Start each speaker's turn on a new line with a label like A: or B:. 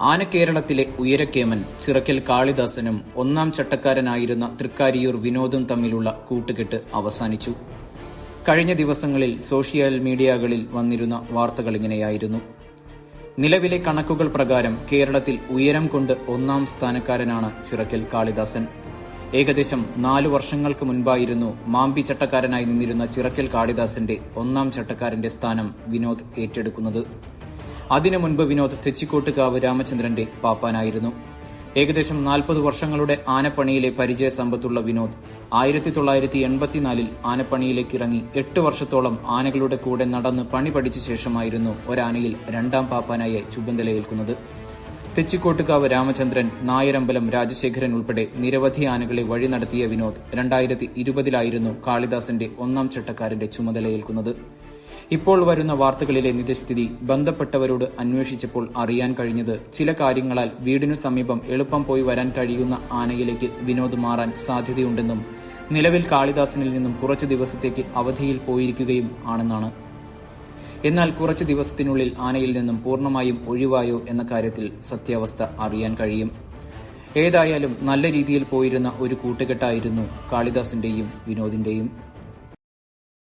A: ആനക്കേരളത്തിലെ ഉയരക്കേമൻ ചിറക്കൽ കാളിദാസനും ഒന്നാം ചട്ടക്കാരനായിരുന്ന തൃക്കാരിയൂർ വിനോദും തമ്മിലുള്ള കൂട്ടുകെട്ട് അവസാനിച്ചു. കഴിഞ്ഞ ദിവസങ്ങളിൽ സോഷ്യൽ മീഡിയകളിൽ വന്നിരുന്ന വാർത്തകൾ ഇങ്ങനെയായിരുന്നു. നിലവിലെ കണക്കുകൾ പ്രകാരം കേരളത്തിൽ ഉയരം കൊണ്ട് ഒന്നാം സ്ഥാനക്കാരനാണ് ചിറക്കൽ കാളിദാസൻ. ഏകദേശം നാലു വർഷങ്ങൾക്ക് മുൻപായിരുന്നു മാമ്പി ചട്ടക്കാരനായി നിന്നിരുന്ന ചിറക്കൽ കാളിദാസന്റെ ഒന്നാം ചട്ടക്കാരന്റെ സ്ഥാനം വിനോദ് ഏറ്റെടുക്കുന്നത്. അതിനു മുൻപ് വിനോദ് തെച്ചിക്കോട്ടുകാവ് രാമചന്ദ്രന്റെ പാപ്പാനായിരുന്നു. ഏകദേശം നാൽപ്പത് വർഷങ്ങളുടെ ആനപ്പണിയിലെ പരിചയ സമ്പത്തുള്ള വിനോദ് ആയിരത്തി തൊള്ളായിരത്തി എൺപത്തിനാലിൽ ആനപ്പണിയിലേക്ക് ഇറങ്ങി എട്ട് വർഷത്തോളം ആനകളുടെ കൂടെ നടന്ന് പണി പഠിച്ച ശേഷമായിരുന്നു ഒരാനയിൽ രണ്ടാം പാപ്പാനായി ചുമതലയേൽക്കുന്നത് തെച്ചിക്കോട്ടുകാവ് രാമചന്ദ്രൻ നായരമ്പലം രാജശേഖരൻ ഉൾപ്പെടെ നിരവധി ആനകളെ വഴി നടത്തിയ വിനോദ് രണ്ടായിരത്തി ഇരുപതിലായിരുന്നു കാളിദാസന്റെ ഒന്നാം ചട്ടക്കാരന്റെ ചുമതലയേൽക്കുന്നത്. ഇപ്പോൾ വരുന്ന വാർത്തകളിലെ നിജസ്ഥിതി ബന്ധപ്പെട്ടവരോട് അന്വേഷിച്ചപ്പോൾ അറിയാൻ കഴിഞ്ഞത് ചില കാര്യങ്ങളാൽ വീടിനു സമീപം എളുപ്പം പോയി വരാൻ കഴിയുന്ന ആനയിലേക്ക് വിനോദ് മാറാൻ സാധ്യതയുണ്ടെന്നും നിലവിൽ കാളിദാസനിൽ നിന്നും കുറച്ചു ദിവസത്തേക്ക് അവധിയിൽ പോയിരിക്കുകയും ആണെന്നാണ്. എന്നാൽ കുറച്ചു ദിവസത്തിനുള്ളിൽ ആനയിൽ നിന്നും പൂർണമായും ഒഴിവായോ എന്ന കാര്യത്തിൽ സത്യാവസ്ഥ അറിയാൻ കഴിയും. ഏതായാലും നല്ല രീതിയിൽ പോയിരുന്ന ഒരു കൂട്ടുകെട്ടായിരുന്നു കാളിദാസിന്റെയും വിനോദിന്റെയും.